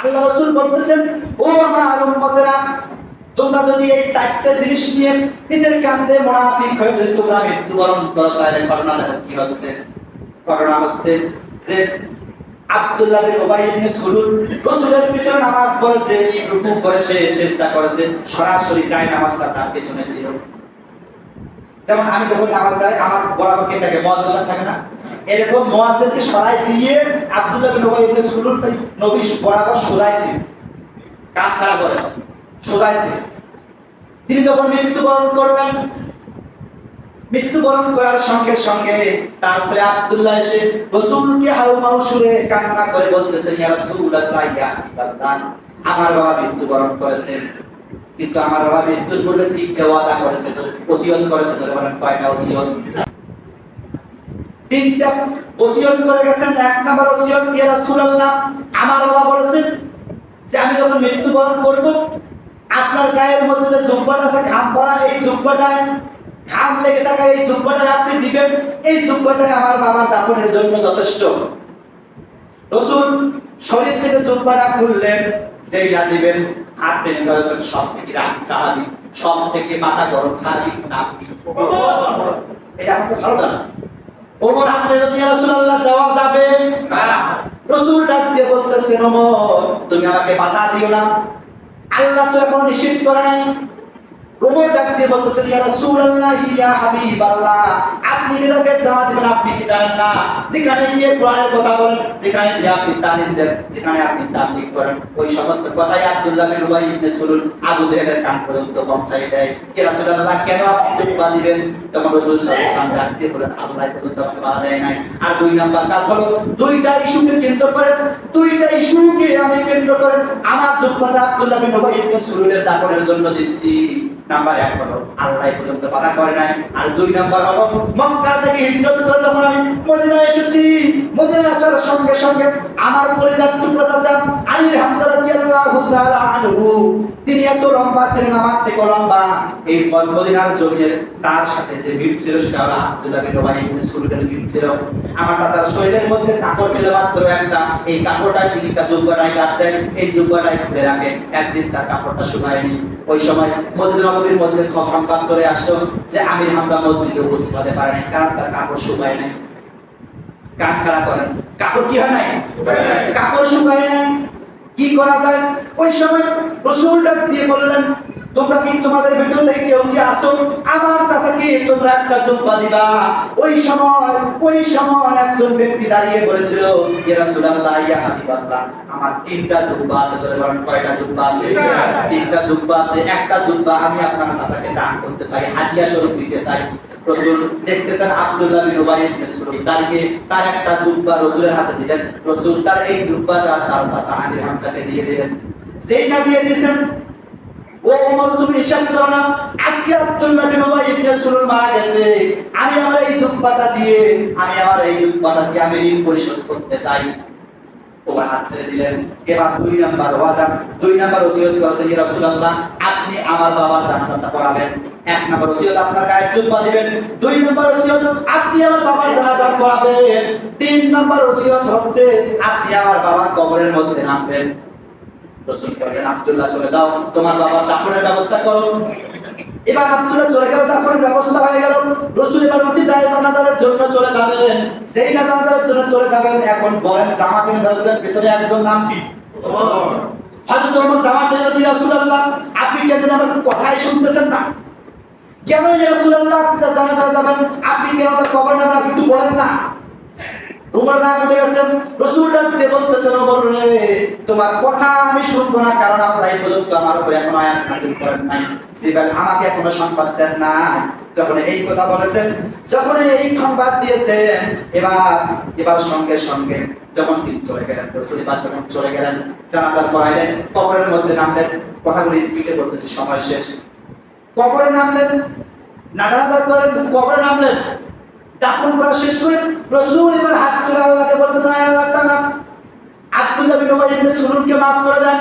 আল্লাহ রসুল বলতেছেন, ও আমার উম্মতেরা, তোমরা যদি এই চারটে জিনিস নিয়ে নিজের কান্দে মোনাফিক হয়ে যদি তোমরা মৃত্যুবরণ করো, তাহলে ঘটনা দেখো কি হচ্ছে? ঘটনা হচ্ছে যে আব্দুল্লাহ বিন ইবনে সুলুল পিছনে নামাজ পড়েছে, রুকু করেছে সিজদা করেছে, সরাসরি যায় নামাজটা তার পিছনে ছিল। যেমন আমি যখন নামাজ দাঁড়াই আমার বরাবর কে থাকে? মুয়াজ্জিন সাহেব থাকে না? এরকম মুয়াজ্জিনকে সরাই দিয়ে আব্দুল্লাহ বিন উবাই ইবনে সুলুল নবী বরাবর সোজাইছে। কান খারাপ করে। সোজাইছে। তিনি যখন মৃত্যুবরণ করলেন মৃত্যুবরণ করার সঙ্গে সঙ্গে তার ছেলে আব্দুল্লাহ এসে রসুলকে হাউ মাউ সুরে কান্না করে বলতেছেন, ইয়া রাসূলুল্লাহ ইয়া আমার বাবা মৃত্যুবরণ করেছেন। কিন্তু আমার বাবা মৃত্যুর পূর্বে তিনটা ওয়াদা করেছে ওসিয়ত করেছে তো বলেন কয়টা ওসিয়ত? তিনটা ওসিয়ত করে গেছেন, এক নাম্বার ওসিয়ত, ইয়া রাসূলুল্লাহ, আমার বাবা বলেছেন যে আমি যখন মৃত্যুবরণ করব, আপনার গায়ের মধ্যে যে জুব্বাটা আছে, ঘাম পড়া এই জুব্বাটায়, ঘাম লেগে থাকা এই জুব্বাটা আপনি দিবেন, এই জুব্বাটা আমার বাবার দাফনের জন্য যথেষ্ট। রসুল শরীর থেকে জুব্বাটা খুললেন না দিবেন। হাত টেনে ধরেছেন সব থেকে সাহাবি সব থেকে মাথা গরম সাহাবি এটা আমাকে ভালো জানা। ওমর হাত টেনে ধরেছে, রাসূলুল্লাহ দেওয়া যাবে রসুল ডাক দিয়ে বলতেছেন ওমর তুমি আমাকে বাধা দিও না। আল্লাহ তো এখন নিষেধ করে নাই। ওমর ডাক বলতেছেন, ইয়া রাসূলুল্লাহ, ইয়া হাবিবাল্লাহ, আপনি দিবেন, আপনি কি জানেন না? যেখানে গিয়ে কোরআনের কথা বলেন, যেখানে গিয়ে আপনি তালিম দেন, যেখানে আপনি করেন, ওই সমস্ত কথাই আব্দুল্লাহ বিন উবাই ইবনে সুলুল আবু জেহেলের কান পর্যন্ত পৌঁছাই দেয়। রাসূলুল্লাহ, কেন আপনি দিবেন? তখন রাসূল সাল্লাল্লাহু আলাইহি বলেন, আল্লাহ পর্যন্ত আমাকে বাধা দেয় নাই। আর দুই নাম্বার কাজ হলো, দুইটা ইস্যুকে কেন্দ্র দুইটা ইস্যুকে আমি কেন্দ্র করে, আমার জুব্বাটা আব্দুল্লাহ বিন উবাই ইবনে সুলুলের জন্য দিচ্ছি। নাম্বার এক হলো, আল্লাহ পর্যন্ত বাধা করে নাই। আর দুই নাম্বার হলো, মক্কা থেকে হিজরত করে যখন আমি এসেছি মদিনা আসার সঙ্গে সঙ্গে আমার কলিজার টুকরা আমির হামজা রাদিয়াল্লাহু তাআলা আনহু তিনি এত লম্বা ছিলেন আমার থেকে লম্বা। এই মদিনার জমিনের তার সাথে যে মিল ছিল সেটা হলো আব্দুল্লাহ বিন উবাই ইবনে সুলুলের মিল ছিল। আমার চাচার শরীরের মধ্যে কাপড় ছিল মাত্র একটা। এই কাপড়টাই তিনি তার জুব্বাটাই কাটতেন এই জুব্বাটাই খুলে রাখেন। একদিন তার কাপড়টা শুকায়নি। ওই সময় মসজিদ নববীর মধ্যে সংবাদ চলে আসলো যে আমির হামজা মসজিদে উপস্থিত হতে পারে নাই। কারণ তার কাপড় শুকায় নাই। কান খাড়া করেন। কাপড় কি হয় নাই। কাপড় শুকায় নাই। কি করা যায়? ওই সময় রসুল ডাক দিয়ে বললেন তোমরা কি তোমাদের ভিতর থেকে কেউ কি আসো? আমার চাচাকে তোমরা একটা জুব্বা দিবা। ওই সময় ওই সময় একজন ব্যক্তি দাঁড়িয়ে বলেছিল ইয়া রাসূলুল্লাহ ইয়া হাবিবাল্লাহ আমার তিনটা জুব্বা আছে তোরে বলেন কয়টা জুব্বা আছে? তিনটা জুব্বা আছে একটা জুব্বা আমি আপনার চাচাকে দান করতে চাই হাদিয়া স্বরূপ দিতে চাই। রসুল দেখতেছেন আব্দুল্লাহ বিন উবাই দাঁড়িয়ে তার একটা জুব্বা রসুলের হাতে দিলেন। রসুল তার এই তার চাচা আমির হামজাকে দিয়ে দিলেন। যেই না দিয়ে দিয়েছেন, ও ওমর, তুমি হিসাব করো না। আজকে আব্দুল্লাহ বিন উবাই ইবনে মারা গেছে। আমি আমার এই জুব্বাটা দিয়ে আমি আমার এই জুব্বাটা দিয়ে আমি ঋণ পরিশোধ করতে চাই। ওমর হাত ছেড়ে দিলেন। এবার দুই নাম্বার ওয়াদা, দুই নাম্বার ওসিয়ত রাসূলুল্লাহ? আপনি আমার বাবার জানাজাটা পড়াবেন। এক নাম্বার ওসিয়ত, আপনার জুব্বা দিবেন দুই নাম্বার ওসিয়ত, আপনি আমার বাবার জানাজা পড়াবেন। তিন নাম্বার ওসিয়ত হচ্ছে, আপনি আমার বাবার কবরের মধ্যে নামবেন। রসুল বলেন আব্দুল্লাহ, চলে যাও। তোমার বাবার দাফনের ব্যবস্থা করো। এবার আব্দুল্লাহ চলে গেল দাফনের ব্যবস্থা হয়ে গেল। রসুল এবার অতি যায় জানাজারের জন্য চলে যাবেন। সেই জানাজারের জন্য চলে যাবেন এখন বলেন জামা কিনে ধরেছেন, পিছনে একজন নাম কি? হয়তো তোমার জামা কিনে ধরেছি রাসূলুল্লাহ, আপনি কে যেন আমার কথাই শুনতেছেন না। কেন রাসূলুল্লাহ, আপনি জানাজা যাবেন, আপনি কেন কবর নাম একটু বলেন না। তোমার রাগ উঠে গেছে রসুল ডাক দিয়ে বলতেছেন তোমার কথা আমি শুনব না, কারণ আল্লাহ পর্যন্ত আমার উপরে এখনও আয়াত নাযিল করেন নাই। সিবাল আমাকে এখনও সংবাদ দেন না যখন এই কথা বলেছেন, যখন এই সংবাদ দিয়েছেন, এবার এবার সঙ্গে সঙ্গে যখন তিনি চলে গেলেন, রসুল এবার যখন চলে গেলেন, জানাজার পড়াইলেন, কবরের মধ্যে নামলেন, কথাগুলো স্পিডে বলতেছি, সময় শেষ। কবরে নামলেন, না জানাজার পরে কবরে নামলেন। দাফন করা শেষ করে রসুল এবার হাত তুলে আল্লাহকে বলতেছেন আল্লাহ তালা, আব্দুল্লাহ বিন ওবাই ইবনে সুলুনকে মাফ করে দেন।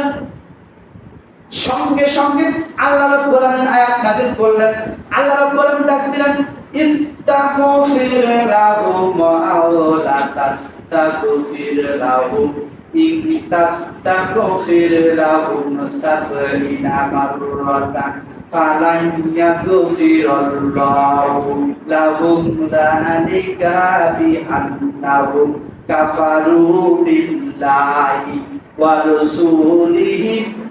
সঙ্গে সঙ্গে আল্লাহ রব্বুল আলামিন আয়াত নাযিল করলেন। আল্লাহ রব্বুল আলামিন ডাক দিলেন ইস্তাগফির লাহুম আও তাস্তাগফির লাহুম ইন লাহুম সাবঈনা মাররাতান। فلن يغفر الله لهم ذلك بأنهم كفروا بالله ورسوله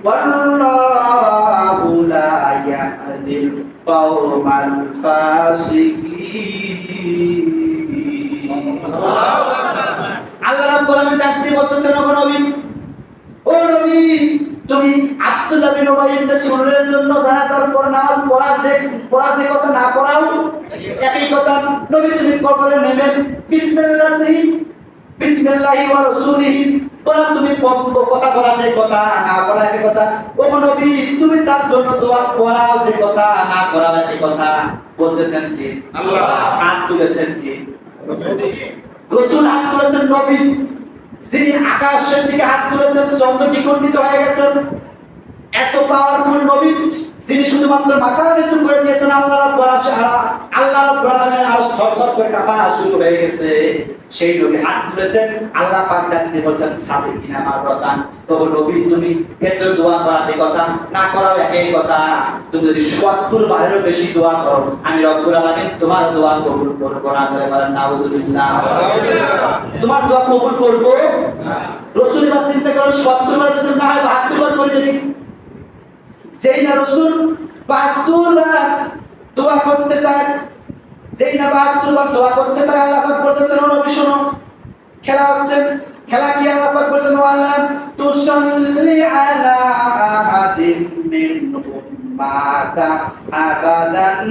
والله لا يهدي القوم الفاسقين আল্লাহ রাব্বুল আলামিন ডাক দিয়ে বলতেছেন ও নবী ও নবী তুমি আব্দুল্লাহ বিন উবাই ইবনে সুলুলের জন্য জানাজার পর নামাজ পড়া যে পড়া যে কথা না পড়াও। একই কথা নবী তুমি কবরে নেবেন বিসমিল্লাহি বিসমিল্লাহি ওয়া রাসূলিহি বলা তুমি কথা বলা যে কথা না বলা একই কথা। ও নবী তুমি তার জন্য দোয়া করাও যে কথা না করাও একই কথা। বলতেছেন কি? আল্লাহ। হাত তুলেছেন কি? রসুল হাত তুলেছেন নবী। যিনি আকাশের দিকে হাত তুলেছেন চন্দ্র দ্বিখণ্ডিত হয়ে গেছেন? এত পাওয়ারফুল নবী যিনি শুধুমাত্র মাথা নিচু করে দিয়েছেন আল্লাহ রাব্বুল আল্লাহ রাব্বুল আলামিন আর থরথর করে কাঁপা শুরু হয়ে গেছে। সেই নবী হাত তুলেছেন আল্লাহ পাক ডাক দিয়ে বলছেন সাবিকিনা মাররাতান তবে নবী তুমি এর দোয়া করা যে কথা না করাও একই কথা। তুমি যদি 70 বারেরও বেশি দোয়া করো আমি রব্বুল আলামিন তোমার দোয়া কবুল করব না চলে বলেন নাউজুবিল্লাহ তোমার দোয়া কবুল করব? রসুল চিন্তা করো সত্তর বার যদি না হয় বাহাত্তর বার করে দেখি যেই না রসুল বাহাত্তর বার দোয়া করতে চায়, যেই না বাহাত্তর বার দোয়া করতে চায়, আল্লাহ পাক বলতেছেন, ও নবী, শোনো, খেলা হচ্ছে, খেলা কি আল্লাহ পাক বলতেছেন আল্লাহ, তুসাল্লি আলা আহাদিন মিনহুম মাতা আবাদান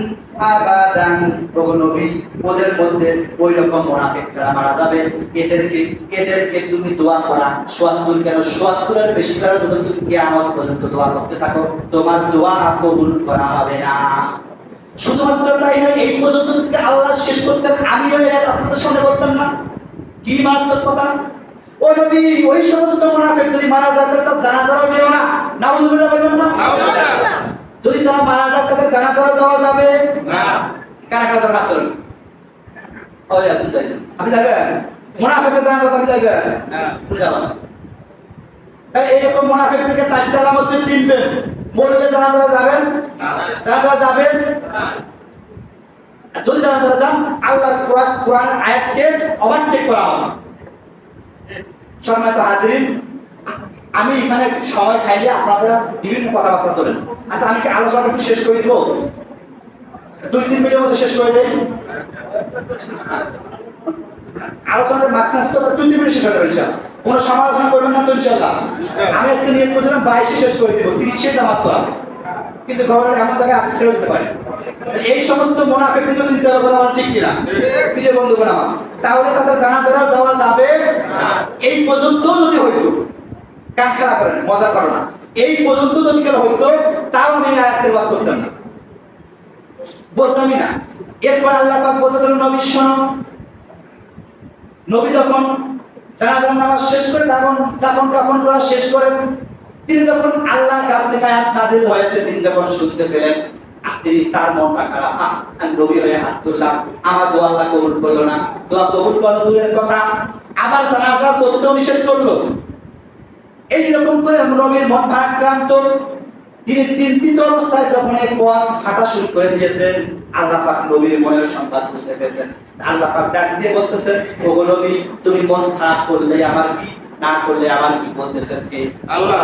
আবাদান। ও নবী, ওদের মধ্যে ওই রকম মুনাফিক যারা মারা যাবে, এদেরকে এদেরকে তুমি দোয়া করা। সোয়াত্তর কেন? সোয়াত্তরের বেশি করে যখন তুমি কিয়ামত পর্যন্ত দোয়া করতে থাকো। তোমার দোয়া কবুল করা হবে না। শুধুমাত্র তাই নয়, এই পর্যন্ত যদি আল্লাহ শেষ করতেন, আমিও আপনাদের সামনে বলতাম না। কি মারাত্মক কথা? ও নবী, ওই সমস্ত মুনাফিক যদি মারা যায়, তাহলে তার জানাজারও যেও না। নাউজুবিল্লাহ বলবেন না। যদি তারা মারা যায় তাদের জানাজারও যাওয়া যাবে? না। কারা কারা যাবেন আপনার ওই আছে তাই আপনি যাবেন? মুনাফিকের জানাজা আপনি যাবেন? না। যাবেন না। তাই এইরকম মুনাফিক থেকে চারটার মধ্যে চিনবেন। মরলে জানাজা যাবেন? না। জানাজা যাবেন? যদি জানাজা যান। আল্লাহর কোরআন কোরআন আয়াতকে ওভারটেক করা হবে। সম্মানিত হাজিরিন আমি এখানে সময় খাইলে আপনারা বিভিন্ন কথাবার্তা তোলেন। আচ্ছা আমি কি আলোচনা একটু শেষ করে দিব? দুই, তিন মিনিটের মধ্যে শেষ করে দেই? আলোচনার মাঝখানে তো দুই, তিন মিনিট শেষ হয়ে যাবে কোনো সমালোচনা করবেন না তো ইনশাল্লাহ আমি আজকে নিয়ে করছিলাম, বাইশে শেষ করে দিব, তিরিশে জামাত করা। কিন্তু গভর্নমেন্ট এমন জায়গায় ছেড়ে দিতে পারে। এই সমস্ত মোনাফেক দিকে চিন্তা করা আমার ঠিক কিনা? প্রিয় বন্ধুগণ আমার। তাহলে তাদের জানা যাওয়া যাবে? এই পর্যন্ত যদি হইতো কান খারাপ করেন মজা করো না। এই পর্যন্ত যদি কেন হইতো, তাও আমি আয়াতের বাদ করতাম না। বলতামই না। এরপর আল্লাহ পাক বলতেছিলেন, নবী, শোনো। নবী যখন জানাজার নামাজ শেষ করে কাপন করা শেষ করেন, তিনি যখন আল্লাহর কাছ থেকে আয়াত নাজিল হয়েছে, তিনি যখন শুনতে পেলেন তিনি তার মনটা খারাপ। আমি নবী হয়ে হাত তুললাম। আমার দোয়া আল্লাহ কবুল করল না। দোয়া কবুল করা দূরের কথা। আবার জানাজা করতেও নিষেধ করল। এইরকম করে নবীর মন ভারাক্রান্ত তিনি চিন্তিত অবস্থায় যখন এই পথ হাঁটা শুরু করে দিয়েছেন। আল্লাহ পাক নবীর মনের সংবাদ বুঝতে পেরেছেন আল্লাহ পাক ডাক দিয়ে বলতেছেন ও নবী তুমি মন খারাপ করলে আমার কি? না করলে আমার কি বলতেছেন কে? আল্লাহ।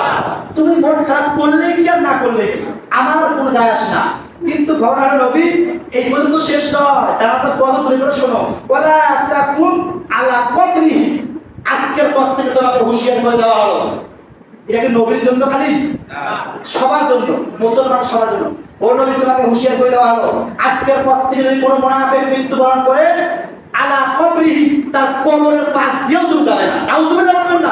তুমি মন খারাপ করলে কি আর না করলে কি? আমার কোনো যায় আসে না। কিন্তু ঘটনা নবী এই পর্যন্ত শেষ নয়। যারা কথা শোনো ওলা তাকুম আলা কবরি আজকের পর থেকে তোমাকে হুঁশিয়ার করে দেওয়া হলো। এটা কি নবীর জন্য খালি? সবার জন্য মুসলমান সবার জন্য। ও নবী তোমাকে হুঁশিয়ার করে দেওয়া হলো। আজকের পর থেকে যদি কোনো মুনাফিক মৃত্যুবরণ করে আলা কবরিহি তার কবরের পাশ দিয়েও তুমি যাবে না। নাউজুবিল্লাহ বলবেন না।